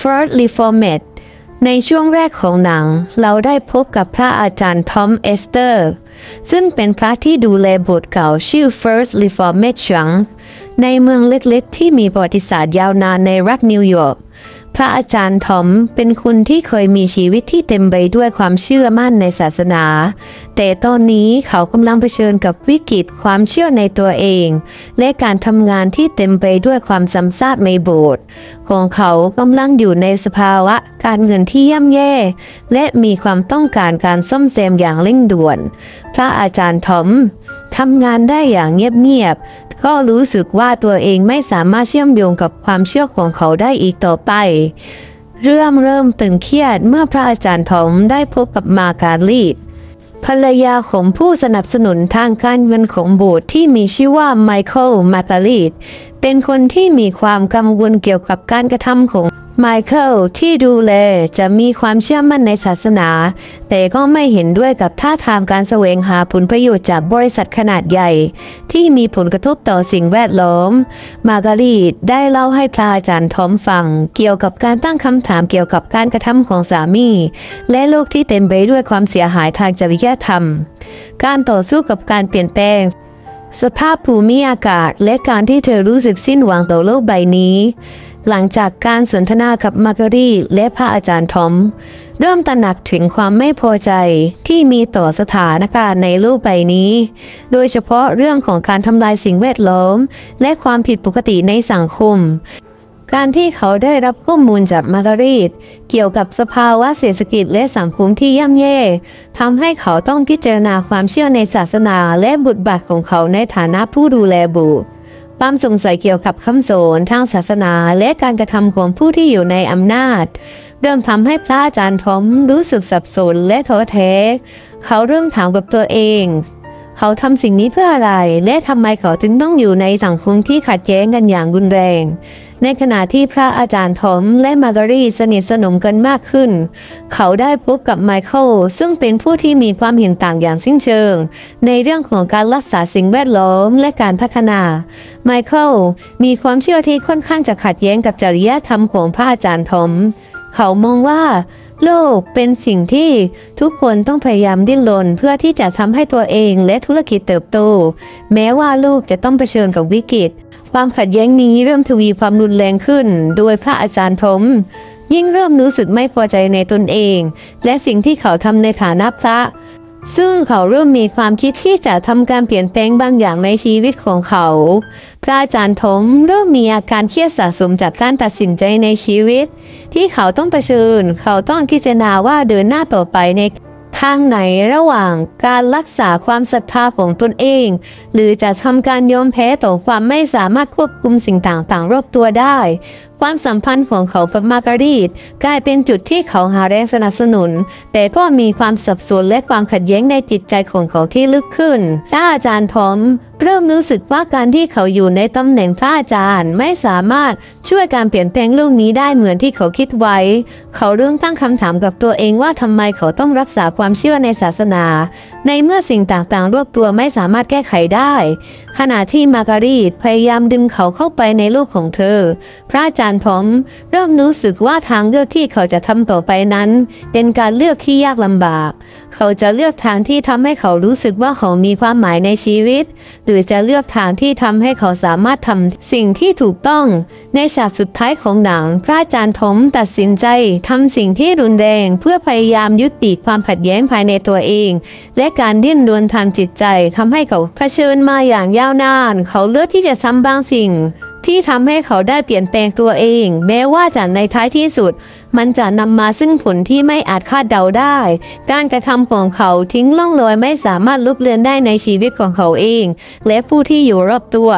First Reformed ในช่วงแรกของหนังเราได้พบกับพระอาจารย์ทอมเอสเตอร์ ซึ่งเป็นพระที่ดูแลโบสถ์เก่าชื่อ First Reformed Church ในเมืองเล็กๆ ที่มีประวัติศาสตร์ยาวนานในรัฐนิวยอร์ก พระอาจารย์ทอมเป็นคนที่เคยมีชีวิตที่เต็มไปด้วยความเชื่อมั่นในศาสนา แต่ตอนนี้เขากำลังเผชิญกับวิกฤตความเชื่อในตัวเอง และการทำงานที่เต็มไปด้วยความซ้ำซากในโบสถ์ของเขากำลังอยู่ในสภาวะการเงินที่ย่ำแย่ และมีความต้องการการซ่อมแซมอย่างเร่งด่วน พระอาจารย์ทอมทำงานได้อย่างเงียบๆ ก็รู้สึกว่าตัวเองไม่สามารถเชื่อมโยงกับความเชื่อของเขาได้อีกต่อไป เรื่องเริ่มตึงเครียดเมื่อพระอาจารย์ผมได้พบกับมาการีดภรรยาของผู้สนับสนุนทางการเงินของโบสถ์ที่มีชื่อว่าไมเคิลมาการีด เป็นคนที่มีความกังวลเกี่ยวกับการกระทำของไมเคิลที่ดูแลจะมีความเชื่อมั่นในศาสนา แต่ก็ไม่เห็นด้วยกับท่าทางการแสวงหาผลประโยชน์จากบริษัทขนาดใหญ่ ที่มีผลกระทบต่อสิ่งแวดล้อม มาการีตได้เล่าให้พระอาจารย์ทอมฟัง เกี่ยวกับการตั้งคำถามเกี่ยวกับการกระทำของสามี และโลกที่เต็มไปด้วยความเสียหายทางจริยธรรม การต่อสู้กับการเปลี่ยนแปลง สภาพภูมิอากาศและการที่เธอรู้สึกสิ้นหวังต่อโลกใบนี้ หลังจากการสนทนากับมาการีและพระอาจารย์ทอม เริ่มตระหนักถึงความไม่พอใจที่มีต่อสถานการณ์ในโลกใบนี้ โดยเฉพาะเรื่องของการทำลายสิ่งแวดล้อม และความผิดปกติในสังคม การที่เขาได้รับข้อมูลจากมาการีตเกี่ยวกับสภาวะเศรษฐกิจและสังคมที่ย่ำแย่ทำให้เขาต้องพิจารณาความเชื่อในศาสนาและบทบาทของเขาในฐานะผู้ดูแลบุความสงสัยเกี่ยวกับคำสอนทางศาสนาและการกระทำของผู้ที่อยู่ในอำนาจ เริ่มทำให้พระอาจารย์ทอมรู้สึกสับสนและท้อแท้ เขาเริ่มถามกับตัวเอง เขาทำสิ่งนี้เพื่ออะไร และทำไมเขาถึงต้องอยู่ในสังคมที่ขัดแย้งกันอย่างรุนแรง ในขณะที่พระอาจารย์ทอมและมาการีสนิทสนมกันมากขึ้น เขาได้พบกับไมเคิลซึ่งเป็นผู้ที่มีความเห็นต่างอย่างสิ้นเชิง ในเรื่องของการรักษาสิ่งแวดล้อมและการพัฒนา ไมเคิลมีความเชื่อที่ค่อนข้างจะขัดแย้งกับจริยธรรมของพระอาจารย์ทอมเขามองว่าโลกเป็นสิ่งที่ทุกคนต้องพยายามดิ้นรนเพื่อที่จะทำให้ตัวเองและธุรกิจเติบโต แม้ว่าโลกจะต้องเผชิญกับวิกฤต ความขัดแย้งนี้เริ่มทวีความรุนแรงขึ้น โดยพระอาจารย์ทมยิ่งเริ่มรู้สึกไม่พอใจในตนเอง และสิ่งที่เขาทำในฐานะพระ ซึ่งเขาเริ่มมีความคิดที่จะทำการเปลี่ยนแปลงบางอย่างในชีวิตของเขา พระอาจารย์ทมเริ่มมีอาการเครียดสะสมจากการตัดสินใจในชีวิต ที่เขาต้องเผชิญ เขาต้องพิจารณาว่าเดินหน้าต่อไปใน ทางไหนระหว่างการรักษาความศรัทธาของตนเอง หรือจะทำการยอมแพ้ต่อความไม่สามารถควบคุมสิ่งต่างๆรอบตัวได้ ความสัมพันธ์ของเขากับมาการีตกลายเป็นจุดที่เขาหาแรงสนับสนุน แต่ก็มีความสับสนและความขัดแย้งในจิตใจของเขาที่ลึกขึ้นถ้าอาจารย์ทอมเริ่มรู้สึกว่าการที่เขาอยู่ในตำแหน่งพระอาจารย์ไม่สามารถช่วยการเปลี่ยนแปลงโลกนี้ได้เหมือนที่เขาคิดไว้ เขาเริ่มตั้งคำถามกับตัวเองว่าทำไมเขาต้องรักษาความเชื่อในศาสนา ในเมื่อสิ่งต่างๆรอบตัวไม่สามารถแก้ไขได้ ขณะที่มาการีตพยายามดึงเขาเข้าไปในโลกของเธอ พระอาจารย์ผม เริ่มรู้สึกว่าทางเลือกที่เขาจะทำต่อไปนั้น เป็นการเลือกที่ยากลำบาก เขาจะเลือกทางที่ทำให้เขารู้สึกว่าเขามีความหมายในชีวิต หรือจะเลือกทางที่ทำให้เขาสามารถทำสิ่งที่ถูกต้อง ในฉากสุดท้ายของหนัง พระอาจารย์ทมตัดสินใจทำสิ่งที่รุนแรงเพื่อพยายามยุติความขัดแย้งภายในตัวเอง และการดิ้นรนทางจิตใจทำให้เขาเผชิญมาอย่างยาวนาน เขาเลือกที่จะทำบางสิ่ง ที่ทำให้เขาได้เปลี่ยนแปลงตัวเอง แม้ว่าจะในท้ายที่สุด มันจะนำมาซึ่งผลที่ไม่อาจคาดเดาได้ การกระทำของเขาทิ้งล่องรอยไม่สามารถลบเลือนได้ในชีวิตของเขาเอง และผู้ที่อยู่รอบตัว